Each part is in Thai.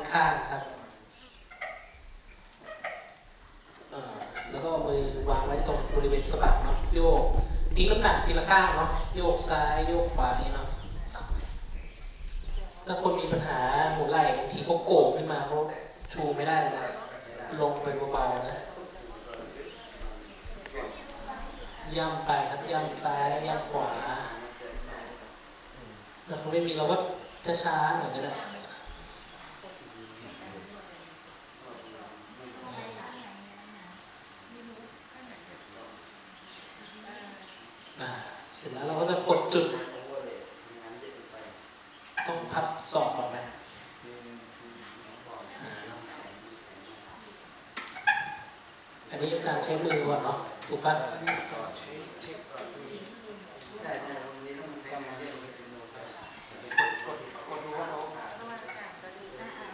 าด้านข้างนะครับแล้วก็มือวางไว้ตรงบริเวณสะบักเนาะโยกทิ้งน้ำหนักทีละข้างเนาะโยกซ้ายโยกขวาเนาะถ้าคนมีปัญหาหัวไหล่บางทีเขาโก่งขึ้นมาเขาชูไม่ได้เลยนะลงไปเบาๆนะย่ำไปครับย่ำซ้ายย่ำขวาถ้าเขาไม่มีเราก็ช้าๆหน่อยก็ได้อ่าเสร็จแล้วเราก็จะกดจุด ต้องพับศอกก่อนนะอ่าอันนี้อาจารย์ใช้มือก่อ นาะถูกปะ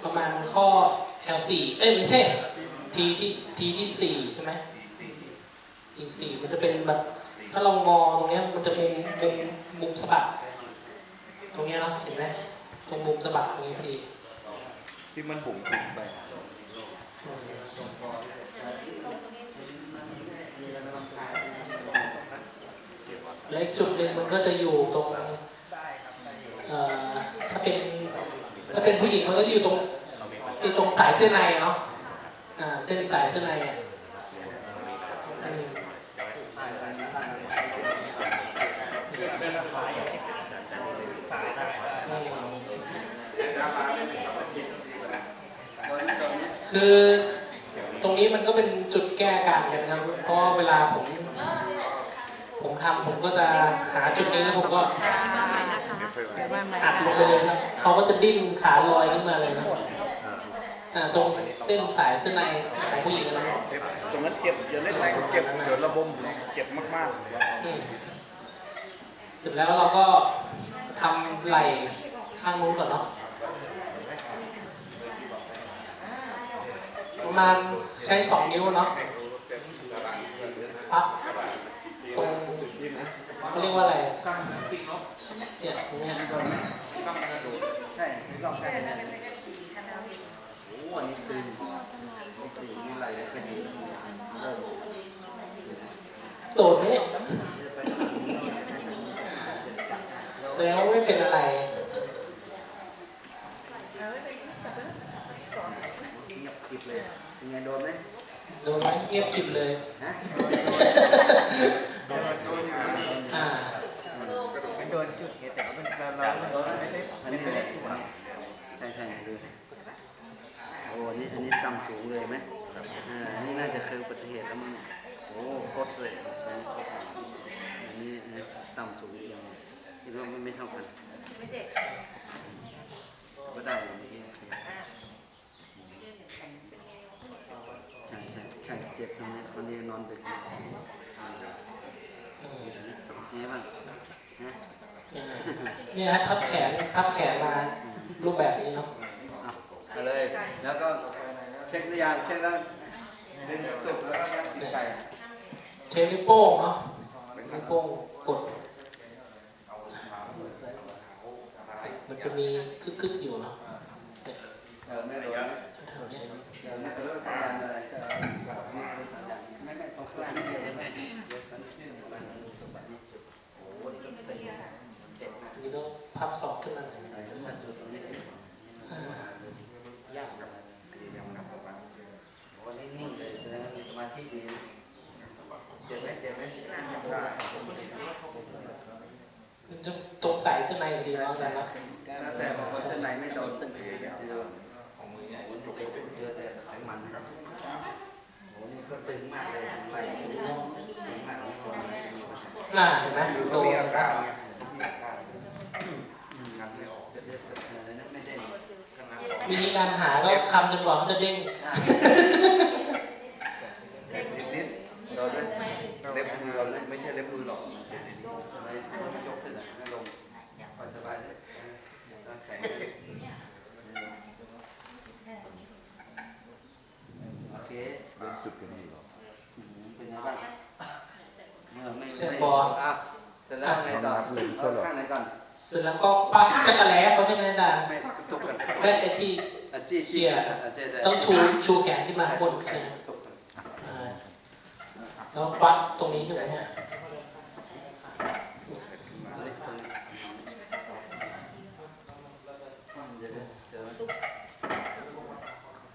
ประมาณข้อ L4 เอ้ยไม่ใช่ T ที่ T ที่สี่ใช่ไหม T สี่มันจะเป็นแบบถ้าเรางอตรงเนี้ยมันจะมุมมุมมุมสะบักตรงเนี้ยเนาะเห็นไหมตรงมุมสะบักตรงนี้พอดี ที่มันบุ๋มถึงไปและอีกจุดหนึ่งมันก็จะอยู่ตรงถ้าเป็นถ้าเป็นผู้หญิงมันก็จะอยู่ตรงตรงสายเสื้อในเนาะเส้นสายเสื้อในอะอืม คือตรงนี้มันก็เป็นจุดแก้อาการกันนะครับเพราะว่าเวลาผม ผมทำผมก็จะหาจุดนี้แล้วผมก็เดี๋ยวว่ามาอัดลงไปเลยครับเขาก็จะดิ้นขาลอยขึ้นมาเลยนะอ่าตรงเส้นสายเส้นในของผู้หญิงนะเจ็บตรงนั้นเจ็บอย่าเล่นอะไรเจ็บเดี๋ยวระบมเจ็บมากอืมเสร็จแล้วเราก็ทำไหล่ข้างนู้นก่อนเนาะ ประมาณใช้สองนิ้วเนาะพับตรงเขาเรียกว่าอะไรเนี่ยตรงเนี้ยๆใช่ไม่ต้องใช่โอ้อันนี้ตึงตึงนี่ไหลเป็นโดดไหมเนี่ยแสดงว่าไม่เป็นอะไร เงียบกริบเลยเป็นไงโดนไหม โดนไหมเงียบกริบเลย ฮะ อ่า มันโดนจุดเแต่ว่ามันเราเราไม่ได้ไม่ได้ถูกใช่ใช่ดูโอ้อันนี้อันนี้ต่ำสูง เลยไหมอ่าอันนี้น่าจะเคยอุบัติเหตุแล้วมันโอ้โคตรเลยอันนี้อันนี้ต่ำสูงยังคิดว่ามันไม่เท่ากันก็ได้อยู่เมื่อกี้ใช่ใช่ใช่เจ็บตรงนี้วันนี้นอนดึกนี่บ้างนะเนี่ยฮะพับแขนพับแขนมารูปแบบนี้เนาะเอาเลยแล้วก็ เช็คหรือยังเช็คแล้วดึงตุกแล้วก็ยัดติดไก่ใช้นิ้วโป้งเนาะนิ้วโป้งกด มันจะมีกึกๆอยู่เนาะเนี่ยเออไม่รู้นะแถวๆเนี้ยเดี๋ยวไม่รู้สัญญาณอะไรไม่ไม่ตรงกลางนี่เดียวไม่โอ้โหนี่ก็เป็นเจ็บนะอันนี้ต้องพับศอกขึ้นมาหน่อย ไอ้ถ้าจุดตรงนี้ อ่ายากครับโอ้นิ่งๆเลยแสดงว่ามีสมาธิดีนะเจ็บไห มเจ็บไหมมันจะตรงสายเส้นในพอดีเนาะอาจารย์เนาะแล้วแต่บางคนเส้นในไม่โดนตึงของมือเนี่ยเจอแต่ไขมันครับโอ้นี่ก็ตึงมากเลยไหล่ตึงมากเลยคนน่าเห็นไหมโดนมีอาการมีอาการงัดไม่ออกจะเรียกอะไรนะไม่ได้วิธีการหาก็คำจนกว่าเขาจะเด้ง นิดนิดโดนด้วยเล็บมือเรา ไม่ใช่เล็บมือหรอกสบายไม่ยกขึ้นให้ลงสบายเลยแข็งโอเคเป็นจุดเป็นนี่หรอเป็นไงบ้างเสียบบอลอะเสร็จแล้วไงต่อเอาข้างไหนก่อนเสร็จแล้วก็ปักจักรแล้เขาใช่ไหมอาจารย์ไม่ทุกกันแม่ไอ้ที่อะจี้เชีจี้ยร์อะเจ๊เจ๊ต้องชูชูแขนขึ้นมาข้างบนทุกใช่ไหมทุกกันอ่า แล้วปักตรงนี้ใช่ไหมฮะเล็กตรงนี้เดี๋ยวเดี๋ยวเดี๋ยว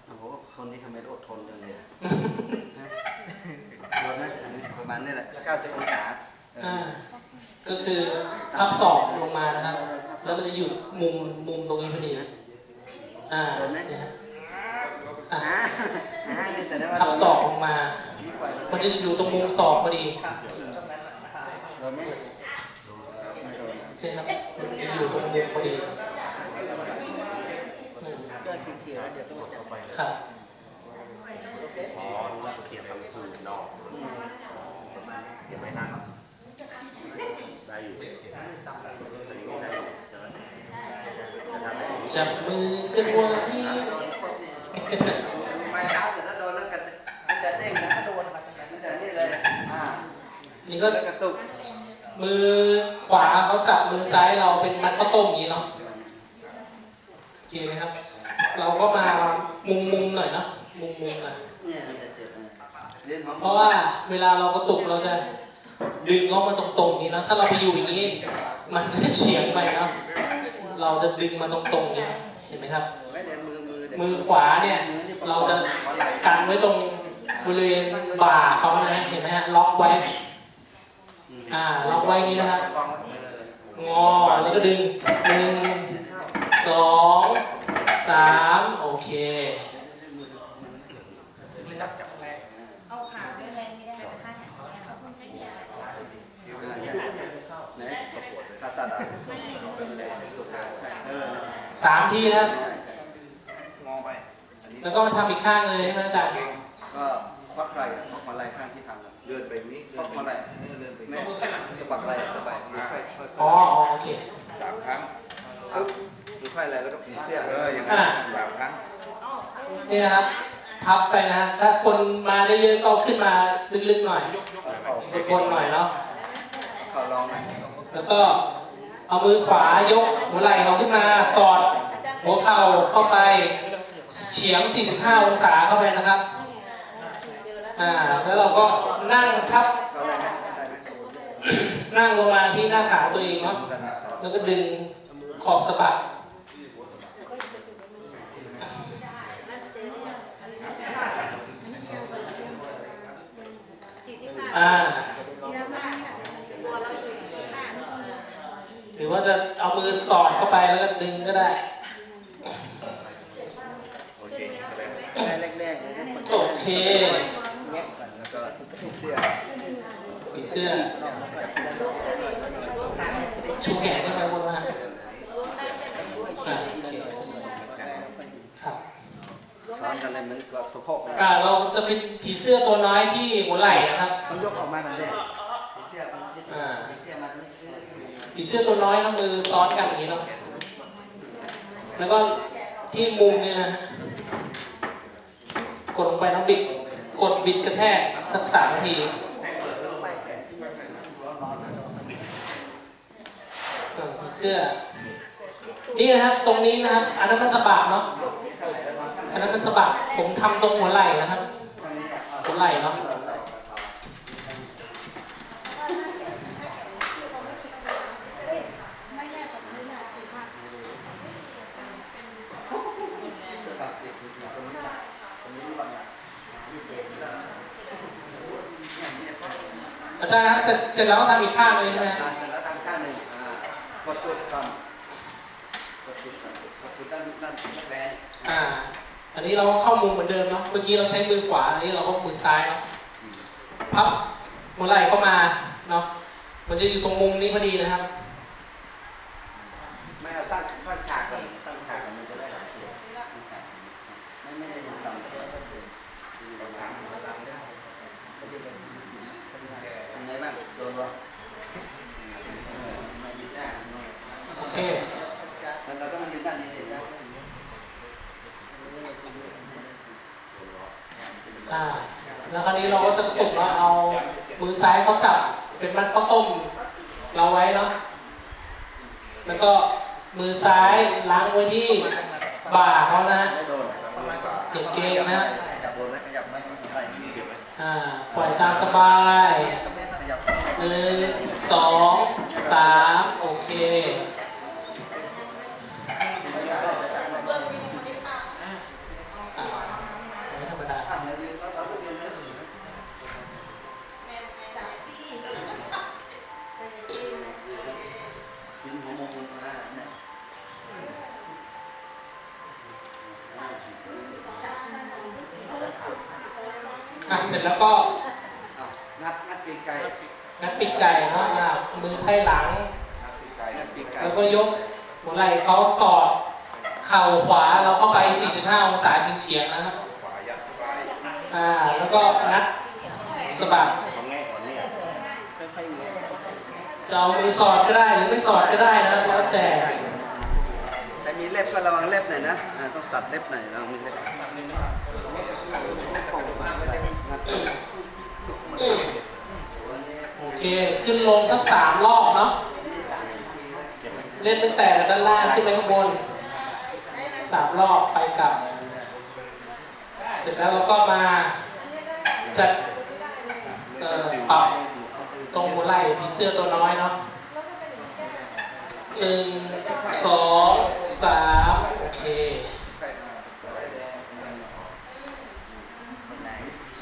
โอ้โหคนนี้ทำไมอดทนจังเลยอะรถนะอันนี้ประมาณนี้แหละ 90 องศาเอออ่าก็คือพับศอกลงมานะครับ แล้วมันจะอยู่มุมมุมตรงนี้พอดีอ่าเนี่ยฮะ อะอ่าอ่านี่แสดงว่าพับศอกลงมานี่ปล่อยมันจะอยู่ตรงมุมศอกพอดีโดนไหมไม่โดนเนี่ยครับมันจะอยู่ตรงมุมพอดีอืมเดินเขียวๆเดี๋ยวก็จะไปครับอ๋อรู้ว่าเขียนทำคืนนอกเขียนไม่ทันได้อยู่ตอนนี้ก็ได้อยู่ใช่ไหมแต่ถ้าไม่ถึงจับมือกันไว้โดนปุ๊บนี่ ไม่เท้าแต่ถ้าโดนแล้วกันมันจะเด้งนะโดนมันจะนี่เลยอ่านี่ก็แล้วกระตุก มือขวาเขาจับมือซ้ายเราเป็นมัดข้าวต้มอย่างนี้เนาะจริงไหมครับ เราก็มามุมมุมๆหน่อยเนาะมุมมุมๆหน่อยเนี่ยมันจะเจ็บนะเรียนของเพราะว่าเวลาเรากระตุกเราจะดึงเขามาตรงๆอย่างนี้นะถ้าเราไปอยู่อย่างนี้ มันก็จะเฉียงไปเนาะเราจะดึงมาตรงๆอย่างนี้เห็นไหมครับไม่ได้มือมือเด็กมือขวาเนี่ยเราจะกันไว้ตรงบริเวณบ่าเขานะเห็นไหมฮะล็อกไว้ อ่าล็อกไว้อย่างนี้นะครับกองเอองอแล้วก็ดึงหนึ่งสองสามโอเคเอาขาด้วยแรงไม่ได้นะคะแขนเนี่ยเขาเพิ่งจะอ่าเนี่ยไหนตัดตัดอะเออสามทีนะครับ งอไปอันนี้ แล้วก็มาทำอีกข้างเลยใช่ไหมอาจารย์ก็ควักไหล่ควักมาไหล่ข้างที่ทำอะเดินไปนี้ควักมาไหล่เดินไปแม่สะบัดไหล่สะบัดค่อยค่อยอ๋ออ๋อโอเคสามครั้งปึ๊บดูค่อยอะไรแล้วก็ผีเสื้อเอออย่างอ่าสามครั้งนี่นะครับพับไปนะฮะถ้าคนมาได้เยอะก็ขึ้นมาลึกๆหน่อยเอาบนๆหน่อยเนาะขอลองหน่อยแล้วก็เอามือขวายกหัวไหล่เขาขึ้นมาสอดหัวเข่าเข้าไป เฉียง 45 องศาเข้าไปนะครับ อ่า แล้วเราก็นั่งทับ นั่งลงมาที่หน้าขาตัวเองเนาะ แล้วก็ดึงขอบสะบักอ่าสี่สิบห้าตัวเราอยู่สี่สิบห้าหรือว่าจะเอามือสอดเข้าไปแล้วก็ดึงก็ได้ โอเคก็ได้ ได้แร กๆเลยนะโอเคแงะก่อนแล้วก็ผีเสื้อผีเสื้อ ชูแขนขึ้นไปบนมาอ่าโอเคครับซ้อนกันเลยเหมือนกับสะโพกเลยอ่าเราจะเป็นผีเสื้อตัวน้อยที่หัวไหล่นะครับมันยกออกมาหน่อยดิผีเสื้อมันยึดอ่าผีเสื้อมันนี่คือผีเสื้อตัวน้อยนะมือซ้อนกันอย่างนี้เนาะแล้วก็ที่มุมเนี่ยนะ กดลงไปแล้วบิด กดบิดกระแทกสักสามทีมีเสื้อ นี่นะครับตรงนี้นะครับ อันนั้นมันสะบักเนาะอันนั้นมันสะบักผมทำตรงหัวไหล่นะครับ หัวไหล่เนาะ ไม่แน่แบบนี้นะสี่ห้า อาจารย์ครับ เสร็จเสร็จแล้วก็ทำอีกข้างเลยใช่ไหมอ่าเสร็จแล้วทำข้างหนึ่งอ่ากดจุดก่อนกดจุดก่อนกดจุดด้านด้านแฟนอ่า อันนี้เราก็เข้ามุมเหมือนเดิมเนาะ เมื่อกี้เราใช้มือขวา อันนี้เราก็มือซ้ายเนาะ พับหัวไหล่เข้ามาเนาะ มันจะอยู่ตรงมุมนี้พอดีนะครับ ไม่เอาตั้งตั้งฉากก่อนตั้งฉากก่อนมันจะได้หลายตัวตั้งฉากไม่ไม่ได้อยู่ต่ำแค่ก็เป็นอยู่ตรงกลางหัวหลังได้ยังไงบ้างโดนบ่มายืนได้ โอเค มันเราต้องมายืนด้านนี้เลยนะ อ่าแล้วคราวนี้เราก็จะกระตุกแล้วเอามือซ้ายเขาจับเป็นมัดข้าวต้มเราไว้เนาะแล้วก็มือซ้ายล้างไว้ที่บ่าเขานะไม่โดนเกเกงนะขยับโดนไหมขยับไหมใส่เก็บไหมอ่าปล่อยตามสบายหนึ่งสองสามโอเค อะเสร็จแล้วก็เอางัดงัดปีกไก่งัดปีกไก่เนาะอะมือไพ่หลังงัดปีกไก่แล้วก็ยกหัวไหล่เขาสอด เข่าขวาเราเข้าไป 45 องศาเฉียงๆนะครับอ่าแล้วก็งัดสะบัดทำง่ายกว่านี้จะเอามือสอดก็ได้หรือไม่สอดก็ได้นะแล้วแต่แต่มีเล็บก็ระวังเล็บหน่อยนะอ่าต้องตัดเล็บหน่อยระวังมีเล็บงัดอืมอืม โอเค ขึ้นลงสักสามรอบเนาะ เล่นตั้งแต่ด้านล่างขึ้นไปข้างบนสามรอบไปกลับ เสร็จแล้วเราก็มาจัดเอ่อปรับตรงหัวไหล่ผีเสื้อตัวน้อยเนาะหนึ่งสองสามโอเค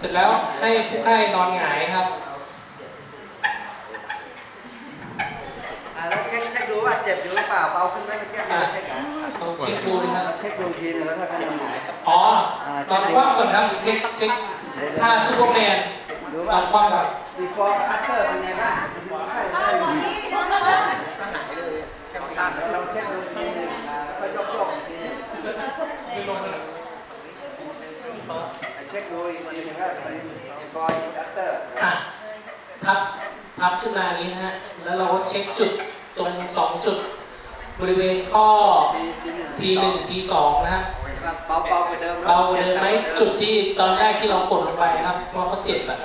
เสร็จแล้วให้ผู้ไข้นอนหงายครับอ่าแล้วเช็คเช็คดูว่าเจ็บอยู่หรือเปล่าเบาขึ้นไหมเมื่อกี้ไม่ได้เช็คอะลองเช็คดูนะครับ เช็คดูอีกทีหนึงแล้วถ้าเขายังหงายอ๋อตอนคว่ำก่อนครับเช็คเช็คท่าซูเปอร์แมนดูตว่าอนคว่ำก่อนดีฟอร์อัพเตอร์เป็นไงบ้างใช่ใช่เราเช็คดูอีกทีหนึงอ่าแล้วก็ยกยกอีกทีหนึงเช็ค ดูอีกทีหนึงว่าดีฟอร์อัพเตอร์อะพับพับขึ้นมาอย่างนี้นะฮะ แล้วเราก็เช็คจุดตรงสองจุด บริเวณข้อ ทีหนึ่ง T 1 T 2นะฮะเบาเบากว่าเดิมเราเดินไหมจุดที่ตอนแรกที่เรากดลงไปครับเพราะเขาเจ็บอะ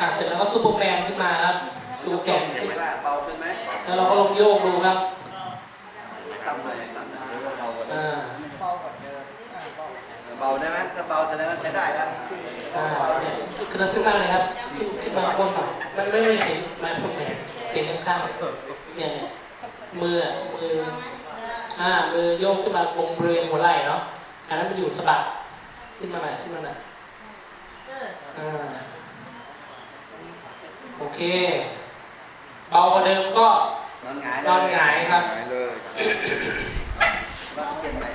อะเสร็จแล้วก็ซูเปอร์แมนขึ้นมาครับชูแขนขึ้นเบาขึ้นไหมแล้วเราก็ลองโยกดูครับ ต่ำหน่อยต่ำหน่อย อ่า เบาได้ไหมถ้าเบาแสดงว่าใช้ได้แล้วอ่าเนี่ยขึ้นขึ้นมาเลยครับขึ้นขึ้นมาข้างบนหน่อยไม่ไม่ไม่เห็นไม้พวกแมนเห็นข้างๆเนี่ยเนี่ยมืออะมืออ่ามือโยกขึ้นมาตรงบริเวณหัวไหล่เนาะอันนั้นมันอยู่สะบัดขึ้นมาหน่อยขึ้นมาหน่อยอ่าโอเค เบากว่าเดิมก็นอนหงายนอนหงายครับเลย